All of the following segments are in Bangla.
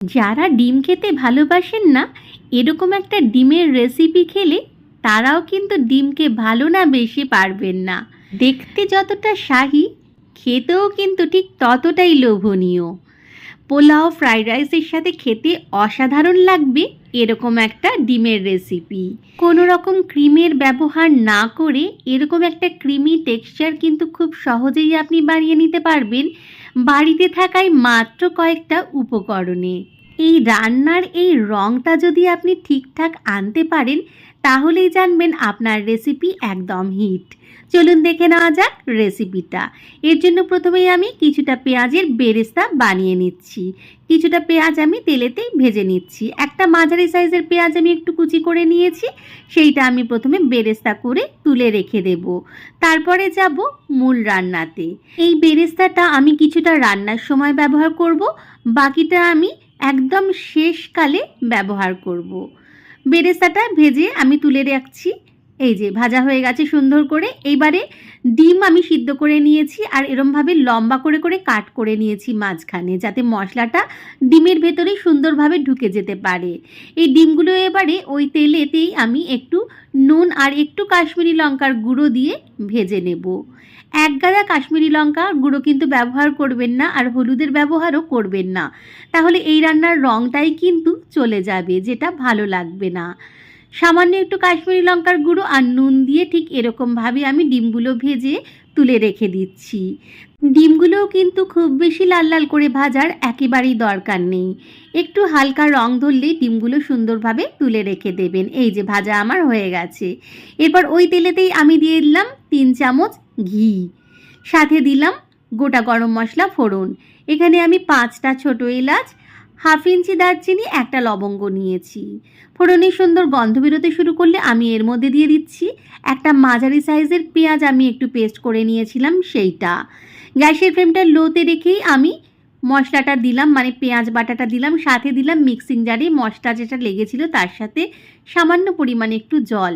যারা ডিম খেতে ভালোবাসেন না, এরকম একটা ডিমের রেসিপি খেলে তারাও কিন্তু ডিমকে ভালো না বেশি পারবেন না। দেখতে যতটা শাহি, খেতেও কিন্তু ঠিক ততটাই লোভনীয়। পোলাও, ফ্রাইড রাইসের সাথে খেতে অসাধারণ লাগবে এরকম একটা ডিমের রেসিপি কোনো রকম ক্রিমের ব্যবহার না করে এরকম একটা ক্রিমি টেক্সচার কিন্তু খুব সহজেই আপনি বানিয়ে নিতে পারবেন বাড়িতে থাকায় মাত্র কয়েকটা উপকরণে। এই রান্নার এই রঙটা যদি আপনি ঠিকঠাক আনতে পারেন তাহলেই জানবেন আপনার রেসিপি একদম হিট চলুন দেখে নেওয়া যাক রেসিপিটা এর জন্য প্রথমেই আমি কিছুটা পেঁয়াজের বেরেস্তা বানিয়ে নিচ্ছি। কিছুটা পেঁয়াজ আমি তেলেতেই ভেজে নিচ্ছি। একটা মাঝারি সাইজের পেঁয়াজ আমি একটু কুচি করে নিয়েছি। সেইটা আমি প্রথমে বেরেস্তা করে তুলে রেখে দেব। তারপরে যাব মূল রান্নাতে। এই বেরেস্তাটা আমি কিছুটা রান্নার সময় ব্যবহার করব। বাকিটা আমি একদম শেষকালে ব্যবহার করব। বেরেস্তাটা ভেজে আমি তুলে রাখছি। এই যে ভাজা হয়ে গেছে সুন্দর করে। এইবারে ডিম আমি সিদ্ধ করে নিয়েছি আর এরমভাবে লম্বা করে করে কাট করে নিয়েছি মাঝখানে যাতে মশলাটা ডিমের ভেতরে সুন্দরভাবে ঢুকে যেতে পারে। এই ডিমগুলো এবারে ওই তেলেতেই আমি একটু নুন আর একটু কাশ্মীরি লঙ্কার গুঁড়ো দিয়ে ভেজে নেব। এক গাদা কাশ্মীরি লঙ্কা গুঁড়ো কিন্তু ব্যবহার করবেন না আর হলুদের ব্যবহারও করবেন না। তাহলে এই রান্নার রঙটাই কিন্তু চলে যাবে, যেটা ভালো লাগবে না। সামান্য একটু কাশ্মীরি লঙ্কার গুঁড়ো আর নুন দিয়ে ঠিক এরকমভাবে আমি ডিমগুলো ভেজে তুলে রেখে দিচ্ছি। ডিমগুলোও কিন্তু খুব বেশি লাল লাল করে ভাজার একেবারেই দরকার নেই। একটু হালকা রং ধরলেই ডিমগুলো সুন্দরভাবে তুলে রেখে দেবেন। এই যে ভাজা আমার হয়ে গেছে। এরপর ওই তেলেতেই আমি দিয়ে দিলাম তিন চামচ ঘি। সাথে দিলাম গোটা গরম মশলা ফোড়ন। এখানে আমি পাঁচটা ছোট এলাচ হাফ ইঞ্চি দারচিনি, একটা লবঙ্গ নিয়েছি। ফোড়নের সুন্দর গন্ধ বেরোতে শুরু করলে আমি এর মধ্যে দিয়ে দিচ্ছি একটা মাঝারি সাইজের পেঁয়াজ, আমি একটু পেস্ট করে নিয়েছিলাম সেইটা। গ্যাসের ফ্লেমটা লোতে রেখেই আমি মশলাটা দিলাম মানে পেঁয়াজ বাটাটা দিলাম, সাথে দিলাম মিক্সিং জারে মশলা যেটা লেগেছিল তার সাথে সামান্য পরিমাণে একটু জল।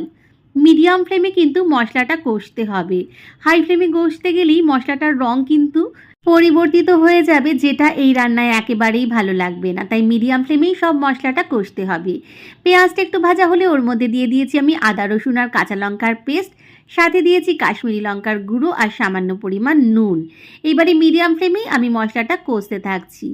মিডিয়াম ফ্লেমে কিন্তু মশলাটা কষতে হবে। হাই ফ্লেমে কষতে গেলেই মশলাটার রং কিন্তু পরিবর্তিত হয়ে যাবে যেটা এই রান্নায় একেবারেই ভালো লাগবে না। তাই মিডিয়াম ফ্লেমেই সব মশলাটা কষতে হবে। পেঁয়াজটা একটু ভাজা হলে ওর মধ্যে দিয়ে দিয়েছি আমি আদা, রসুন আর কাঁচা লঙ্কার পেস্ট। সাথে দিয়েছি কাশ্মীরি লঙ্কার গুঁড়ো আর সামান্য পরিমাণ নুন। এবারে মিডিয়াম ফ্লেমেই আমি মশলাটা কষতে থাকছি।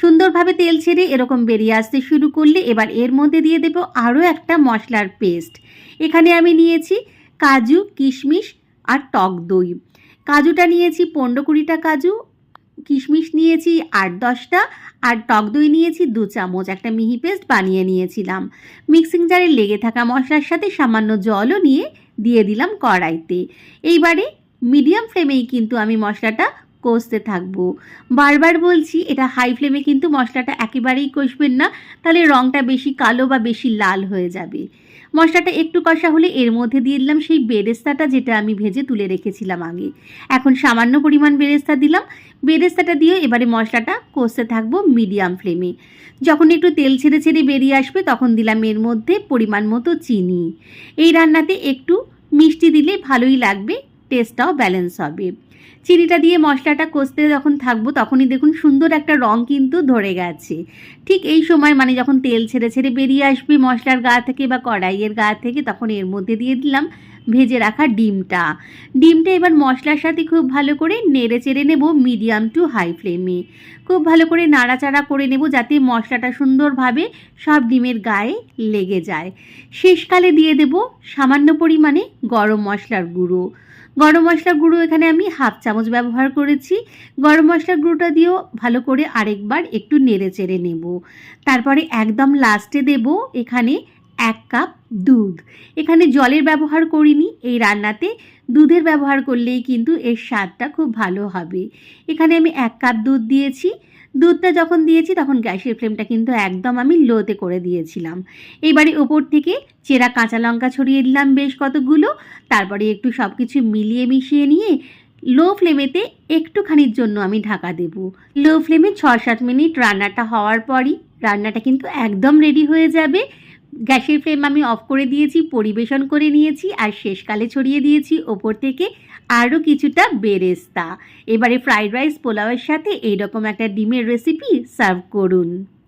সুন্দরভাবে তেল ছেড়ে এরকম বেরিয়ে আসতে শুরু করলে এবার এর মধ্যে দিয়ে দেবো আরও একটা মশলার পেস্ট। এখানে আমি নিয়েছি কাজু, কিশমিশ আর টক দই। কাজুটা নিয়েছি পনেরো কুড়িটা কাজু কিশমিশ নিয়েছি, আট দশটা, আর টক দই নিয়েছি দু চামচ। একটা মিহি পেস্ট বানিয়ে নিয়েছিলাম। মিক্সিং জারে লেগে থাকা মশলার সাথে সামান্য জলও নিয়ে দিয়ে দিলাম কড়াইতে। এইবারে মিডিয়াম ফ্লেমেই কিন্তু আমি মশলাটা কষতে থাকব। বারবার বলছি, এটা হাই ফ্লেমে কিন্তু মশলাটা একেবারেই কষবেন না, তাহলে রঙটা বেশি কালো বা বেশি লাল হয়ে যাবে। মশলাটা একটু কষা হলে এর মধ্যে দিয়ে দিলাম সেই বেরেস্তাটা যেটা আমি ভেজে তুলে রেখেছিলাম আগে। এখন সামান্য পরিমাণ বেরেস্তা দিলাম। বেরেস্তাটা দিয়ে এবারে মশলাটা কষতে থাকব মিডিয়াম ফ্লেমে। যখন একটু তেল ছেড়ে ছেড়ে বেরিয়ে আসবে তখন দিলাম এর মধ্যে পরিমাণ মতো চিনি। এই রান্নাতে একটু মিষ্টি দিলে ভালোই লাগবে টেস্টটাও ব্যালেন্স হবে। চিনিটা দিয়ে মশলাটা কষতে যখন থাকব তখনই দেখুন সুন্দর একটা রং কিন্তু ধরে গেছে। ঠিক এই সময় মানে যখন তেল ছেড়ে ছেড়ে বেরিয়ে আসবে মশলার গা থেকে বা কড়াইয়ের গা থেকে, তখন এর মধ্যে দিয়ে দিলাম ভেজে রাখা ডিমটা। ডিমটা এবার মশলার সাথে খুব ভালো করে নেড়ে চেড়ে নেব মিডিয়াম টু হাই ফ্লেমে। খুব ভালো করে নাড়াচাড়া করে নেব যাতে মশলাটা সুন্দরভাবে সব ডিমের গায়ে লেগে যায়। শেষকালে দিয়ে দেব সামান্য পরিমাণে গরম মশলার গুঁড়ো। গরম মশলা গুঁড়ো এখানে আমি হাফ চামচ ব্যবহার করেছি। গরম মশলা গুঁড়োটা দিয়েও ভালো করে আরেকবার একটু নেড়ে চেড়ে নেব। তারপরে একদম লাস্টে দেব এখানে এক কাপ দুধ। এখানে জলের ব্যবহার করিনি, এই রান্নাতে দুধের ব্যবহার করলেই কিন্তু এর স্বাদটা খুব ভালো হবে। এখানে আমি এক কাপ দুধ দিয়েছি। দুধটা যখন দিয়েছি তখন গ্যাসের ফ্লেমটা কিন্তু একদম আমি লোতে করে দিয়েছিলাম। এইবারে ওপর থেকে চেরা কাঁচা লঙ্কা ছড়িয়ে দিলাম বেশ কতগুলো। তারপরে একটু সব কিছু মিলিয়ে মিশিয়ে নিয়ে লো ফ্লেমেতে একটুখানির জন্য আমি ঢাকা দেব। লো ফ্লেমে ছ সাত মিনিট রান্নাটা হওয়ার পরই রান্নাটা কিন্তু একদম রেডি হয়ে যাবে। গ্যাসের ফ্লেম আমি অফ করে দিয়েছি, পরিবেশন করে নিয়েছি, আর শেষকালে ছড়িয়ে দিয়েছি ওপর থেকে আরও কিছুটা বেরেস্তা। এবারে ফ্রাইড রাইস পোলাওয়ের সাথে এইরকম একটা ডিমের রেসিপি সার্ভ করুন।